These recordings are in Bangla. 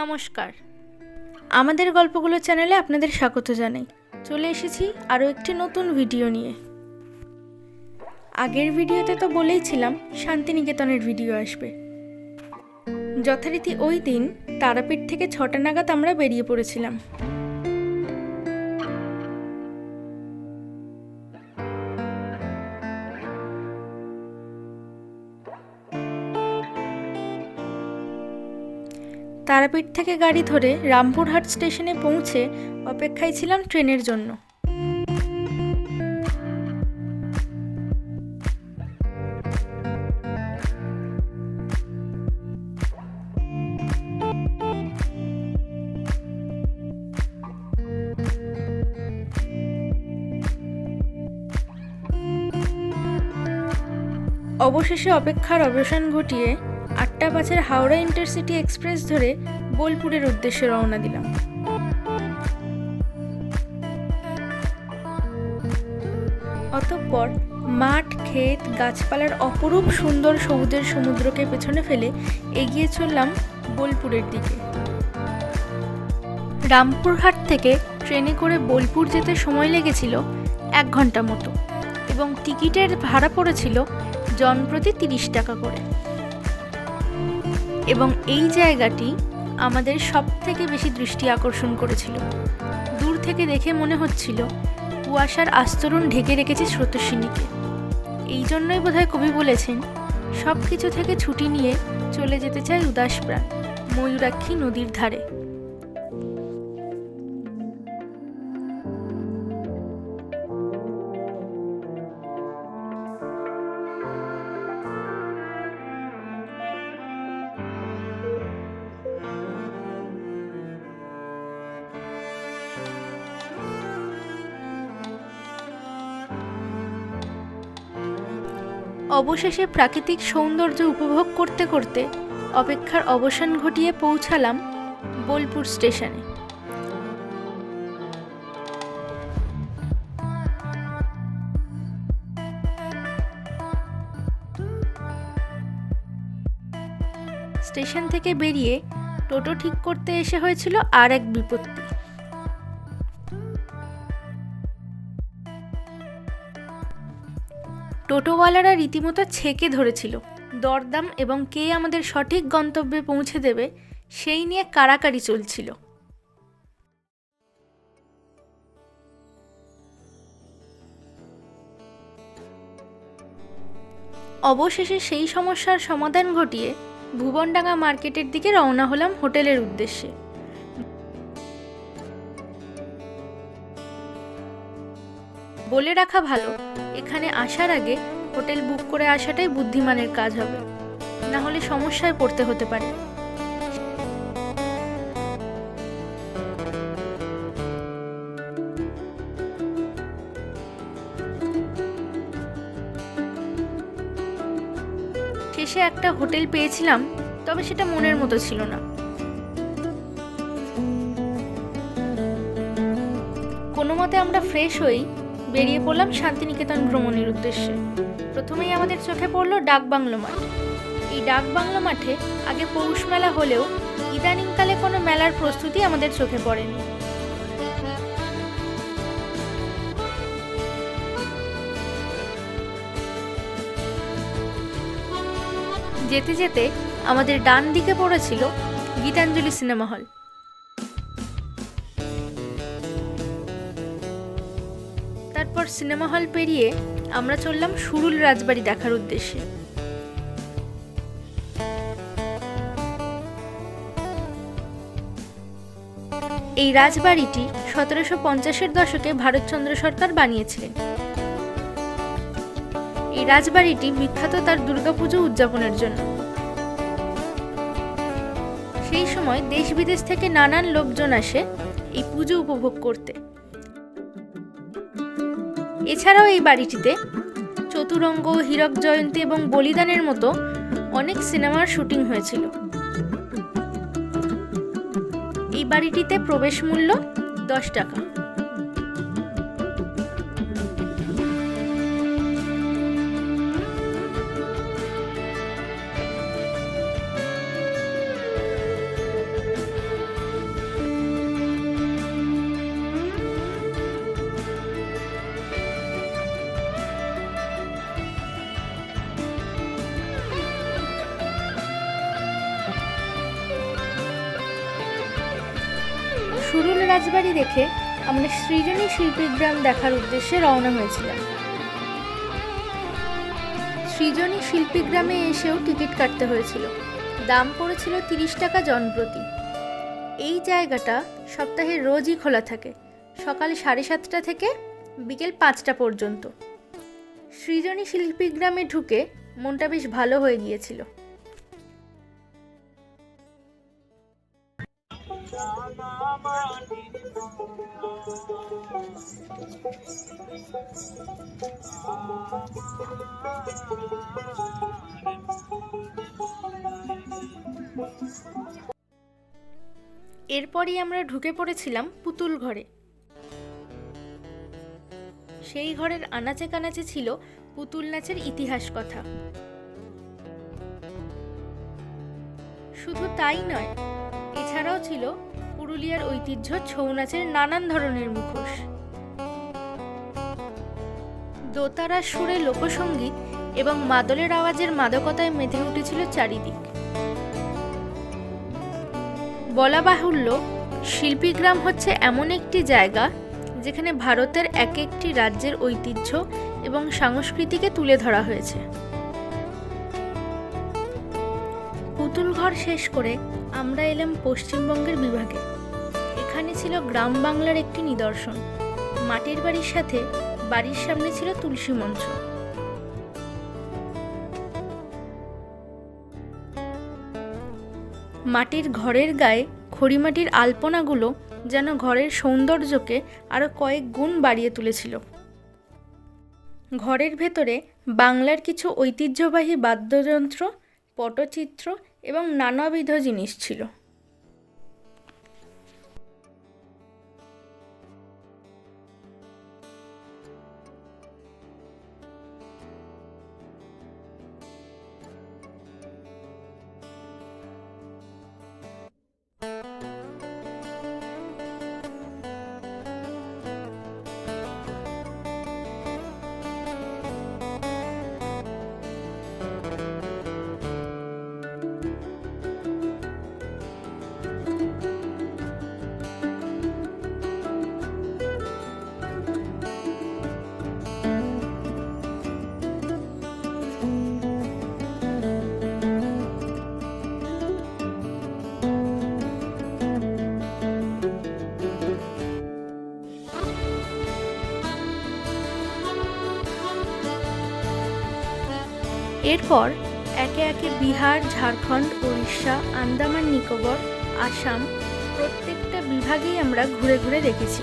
নমস্কার। আমাদের গল্পগুলো চ্যানেলে আপনাদের স্বাগত জানাই। চলে এসেছি আরও একটি নতুন ভিডিও নিয়ে। আগের ভিডিওতে তো বলেইছিলাম শান্তিনিকেতনের ভিডিও আসবে। যথারীতি ওই দিন তারাপীঠ থেকে ছটা নাগাদ আমরা বেরিয়ে পড়েছিলাম। তারাপীঠ থেকে গাড়ি ধরে রামপুরহাট স্টেশনে পৌঁছে অপেক্ষায় ছিলাম ট্রেনের জন্য। অবশেষে অপেক্ষার অবসান ঘটিয়ে আটটা পাঁচের হাওড়া ইন্টারসিটি এক্সপ্রেস ধরে বোলপুরের উদ্দেশ্যে রওনা দিলাম। অতঃপর মাঠ, ক্ষেত, গাছপালার অপরূপ সুন্দর সবুজের সমুদ্রকে পেছনে ফেলে এগিয়ে চললাম বোলপুরের দিকে। রামপুরহাট থেকে ট্রেনে করে বোলপুর যেতে সময় লেগেছিল এক ঘণ্টা মতো এবং টিকিটের ভাড়া পড়েছিল জনপ্রতি তিরিশ টাকা করে। এবং এই জায়গাটি আমাদের সব থেকে বেশি দৃষ্টি আকর্ষণ করেছিল। দূর থেকে দেখে মনে হচ্ছিল, কুয়াশার আস্তরণ ঢেকে রেখেছে স্রোতস্বিনীকে। এই জন্যই বোধহয় কবি বলেছেন সব কিছু থেকে ছুটি নিয়ে চলে যেতে চায় উদাস প্রাণ, ময়ূরাক্ষী নদীর ধারে। অবশেষে প্রাকৃতিক সৌন্দর্য উপভোগ করতে করতে অপেক্ষার অবসান ঘটিয়ে পৌঁছালাম বোলপুর স্টেশনে। স্টেশন থেকে বেরিয়ে টোটো ঠিক করতে এসে হয়েছিল আর এক বিপত্তি। টোটোওয়ালারা রীতিমতো ছেকে ধরেছিল। দরদাম এবং কে আমাদের সঠিক গন্তব্যে পৌঁছে দেবে, সেই নিয়ে কারাকারি চলছিল। অবশেষে সেই সমস্যার সমাধান ঘটিয়ে ভুবনডাঙ্গা মার্কেটের দিকে রওনা হলাম হোটেলের উদ্দেশ্যে। বলে রাখা ভালো। এখানে আসার আগে হোটেল বুক করে আসাটাই বুদ্ধিমানের কাজ হবে। না হলে সমস্যায় পড়তে হতে পারে। শেষে একটা হোটেল পেয়েছিলাম, তবে সেটা মনের মতো ছিল না। কোনো মতে আমরা ফ্রেশ হই বেরিয়ে পড়লাম শান্তিনিকেতন ভ্রমণের উদ্দেশ্যে। প্রথমেই আমাদের চোখে পড়ল ডাকবাংলো মাঠ। এই ডাকবাংলো মাঠে আগে পৌষ মেলা হলেও ইদানিংকালে কোনো মেলার প্রস্তুতি আমাদের চোখে পড়েনি। যেতে যেতে আমাদের ডান দিকে পড়েছিল গীতাঞ্জলি সিনেমা হল। তারপর সিনেমা হল পেরিয়ে আমরা চললাম সুরুল রাজবাড়ি দেখার উদ্দেশ্যে। এই রাজবাড়িটি সতেরোশো পঞ্চাশের দশকে ভারতচন্দ্র সরকার বানিয়েছিলেন। এই রাজবাড়িটি বিখ্যাত তার দুর্গাপুজো উদযাপনের জন্য। সেই সময় দেশ বিদেশ থেকে নানান লোকজন আসে এই পুজো উপভোগ করতে। এছাড়াও এই বাড়িটিতে চতুরঙ্গ, হীরক জয়ন্তী এবং বলিদানের মতো অনেক সিনেমার শুটিং হয়েছিল। এই বাড়িটিতে প্রবেশ মূল্য দশ টাকা। রাজবাড়ি দেখে আমরা সৃজনী শিল্পীগ্রাম দেখার উদ্দেশ্যে রওনা হয়েছিলাম। সৃজনী শিল্পীগ্রামে এসেও টিকিট কাটতে হয়েছিল। দাম পড়েছিল তিরিশ টাকা জনপ্রতি। এই জায়গাটা সপ্তাহে রোজই খোলা থাকে। সকাল সাড়ে সাতটা থেকে বিকেল পাঁচটা পর্যন্ত। সৃজনী শিল্পীগ্রামে ঢুকে মনটা বেশ ভালো হয়ে গিয়েছিল। এরপরই আমরা ঢুকে পড়েছিলাম পুতুল ঘরে। সেই ঘরের আনাচে কানাচে ছিল পুতুল নাচের ইতিহাস কথা। শুধু তাই নয়, এছাড়াও ছিল পুরুলিয়ার ঐতিহ্য ছৌ নাচের নানান ধরনের মুখোশ। দোতারা সুরে লোকসঙ্গীত এবং মাদলের আওয়াজের মাদকতায় মেতে উঠেছিল চারিদিক। বলা বাহুল্য শিল্পীগ্রাম হচ্ছে এমন একটি জায়গা যেখানে ভারতের এক একটি রাজ্যের ঐতিহ্য এবং সংস্কৃতিকে তুলে ধরা হয়েছে। পুতুল ঘর শেষ করে আমরা এলাম পশ্চিমবঙ্গের বিভাগে। এখানে ছিল গ্রাম বাংলার একটি নিদর্শন। মাটির বাড়ির সাথে বাড়ির সামনে ছিল তুলসী মঞ্চ। মাটির ঘরের গায়ে খড়িমাটির আলপনাগুলো যেন ঘরের সৌন্দর্যকে আরও কয়েক গুণ বাড়িয়ে তুলেছিল। ঘরের ভেতরে বাংলার কিছু ঐতিহ্যবাহী বাদ্যযন্ত্র, পটচিত্র এবং নানাবিধ জিনিস ছিল। এরপর একে একে বিহার, ঝাড়খণ্ড, উড়িষ্যা, আন্দামান, নিকোবর, আসাম প্রত্যেকটা বিভাগেই আমরা ঘুরে ঘুরে দেখেছি।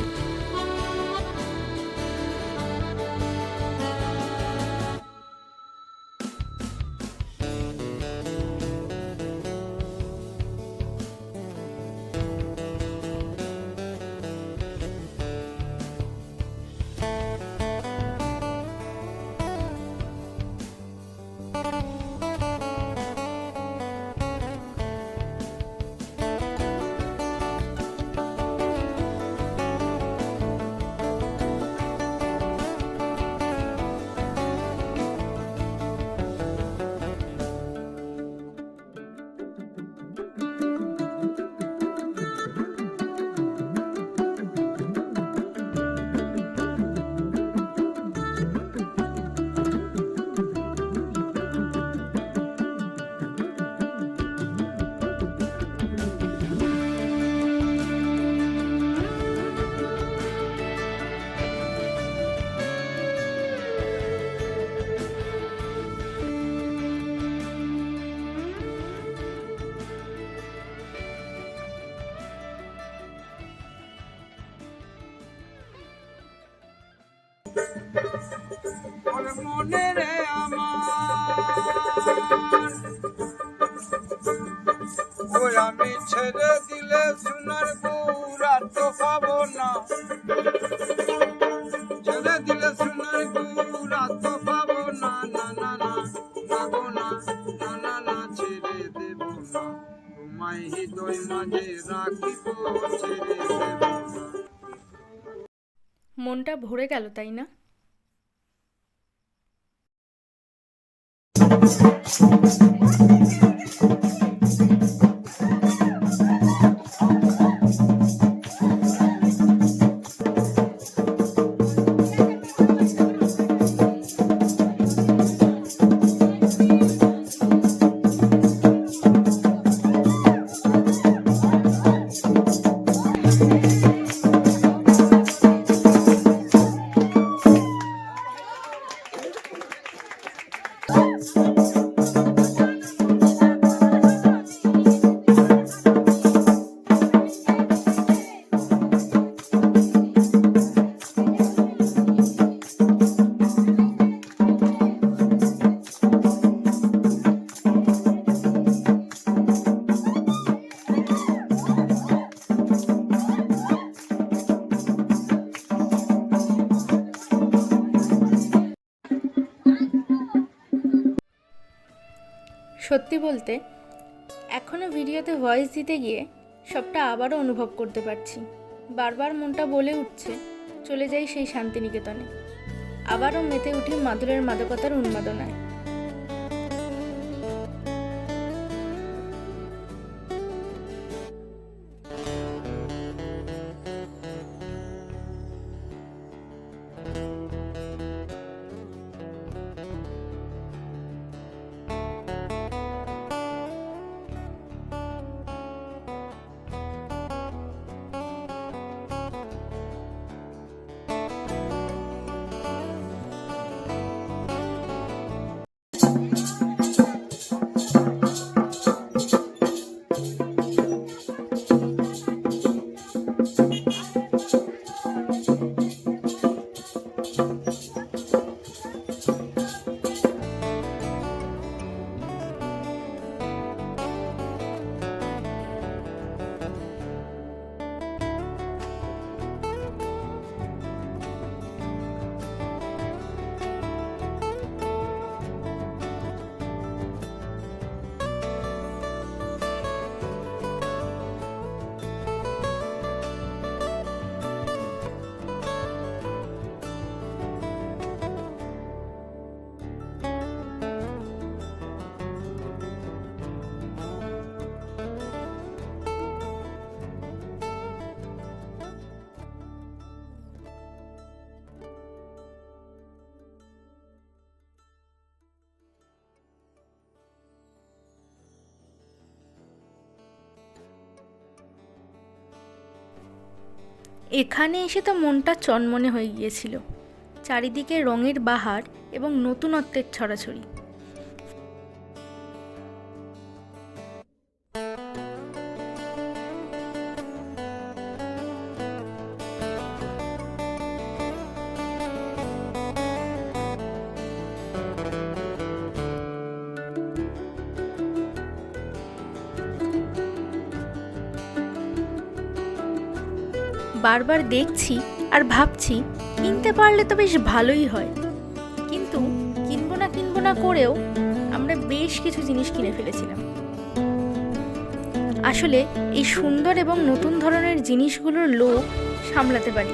মনে রে আমার। ওই আমি ছেড়ে দিলে সোনার গুড়া তো পাবো না। ছেড়ে দিলে সোনার গুড়া তো পাবো না। না না না, পাবো না। না না না, ছেড়ে দেব না। তোমায় হৃদয় মাঝে রাখিব, ছেড়ে দেব মনটা ভরে গেল, তাই না? Thank you. দিতে গিয়ে সবটা আবারও অনুভব করতে পারছি। বারবার মনটা বলে উঠছে, চলে যাই সেই শান্তিনিকেতনে। আবারও মেতে উঠি মাদুরের মাদকতার উন্মাদনায়। এখানে এসে তো মনটা চনমনে হয়ে গিয়েছিল। চারিদিকে রঙের বাহার এবং নতুনত্বের ছড়াছড়ি। বারবার দেখছি আর ভাবছি, কিনতে পারলে তো বেশ ভালোই হয়। কিন্তু কিনবো না কিনবো না করেও আমরা বেশ কিছু জিনিস কিনে ফেলেছিলাম। আসলে এই সুন্দর এবং নতুন ধরনের জিনিসগুলোর লোভ সামলাতে পারি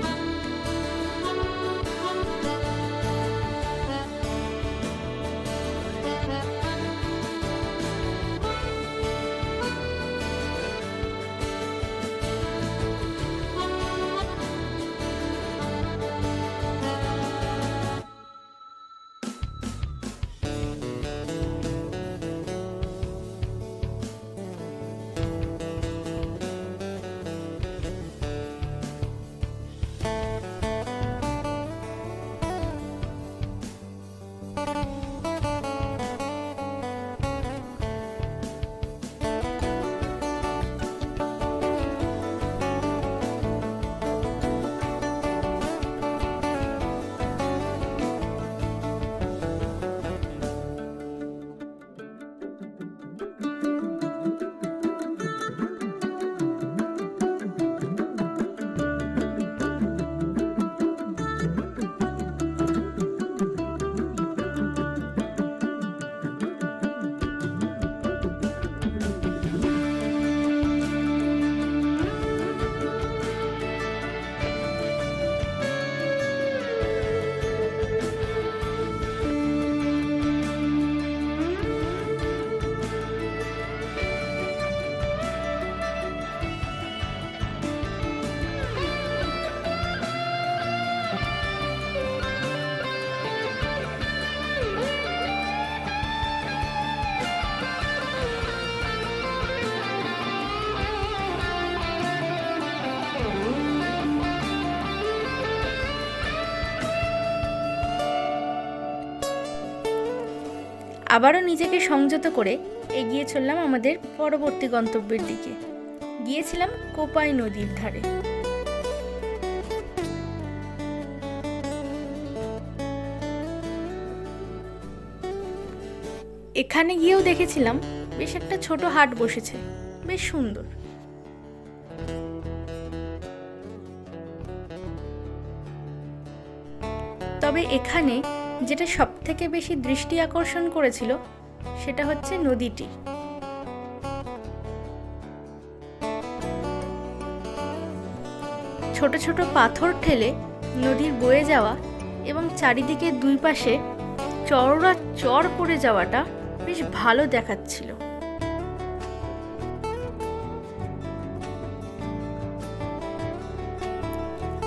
আবারও নিজেকে সংযত করে এগিয়ে চললাম আমাদের পরবর্তী গন্তব্যের দিকে। গিয়েছিলাম কোপাই নদীর ধারে। এখানে গিয়েও দেখেছিলাম বেশ একটা ছোট হাট বসেছে, বেশ সুন্দর। তবে এখানে যেটা সব থেকে বেশি দৃষ্টি আকর্ষণ করেছিল সেটা হচ্ছে নদীটি। ছোট ছোট পাথর ঠেলে নদীর বয়ে যাওয়া এবং চারিদিকে দুই পাশে চওড়া চর পড়ে যাওয়াটা বেশ ভালো দেখাচ্ছিল।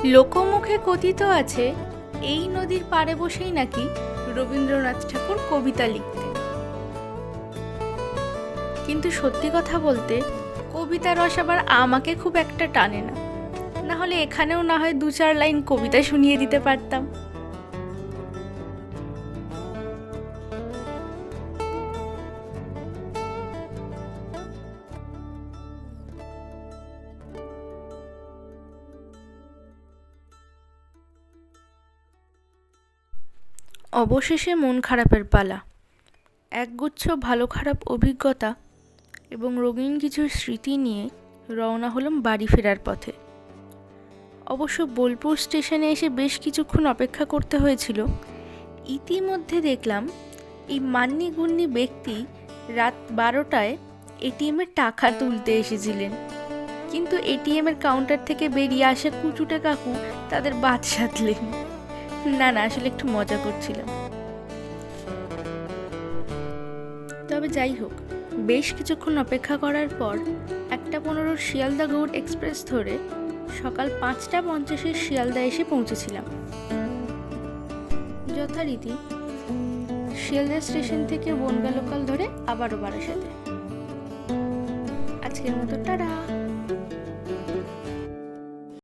লোকমুখে কথিত আছে এই নদীর পাড়ে বসেই নাকি রবীন্দ্রনাথ ঠাকুর কবিতা লিখতেন। কিন্তু সত্যি কথা বলতে কবিতা রস আবার আমাকে খুব একটা টানে না। না হলে এখানেও না হয় দু চার লাইন কবিতা শুনিয়ে দিতে পারতাম। অবশেষে মন খারাপের পালা। একগুচ্ছ ভালো খারাপ অভিজ্ঞতা এবং রঙিন কিছু স্মৃতি নিয়ে রওনা হলাম বাড়ি ফেরার পথে। অবশ্য বোলপুর স্টেশনে এসে বেশ কিছুক্ষণ অপেক্ষা করতে হয়েছিল। ইতিমধ্যে দেখলাম এই মান্নি গুন্নি ব্যক্তি রাত বারোটায় এটিএমে টাকা তুলতে এসেছিলেন। কিন্তু এটিএমের কাউন্টার থেকে বেরিয়ে আসা কুচুটে কাকু তাদের বাদ সাধলেন। না না, আসলে একটু মজা করছিলাম। তবে যাই হোক, বেশ কিছুক্ষণ অপেক্ষা করার পর একটা পনেরোর শিয়ালদা গৌড় এক্সপ্রেস ধরে সকাল পাঁচটা পঞ্চাশের শিয়ালদা এসে পৌঁছেছিলাম। যথারীতি শিয়ালদা স্টেশন থেকে বনগা লোকাল ধরে আবারও বারাসাতে। আজকের মতো টাটা।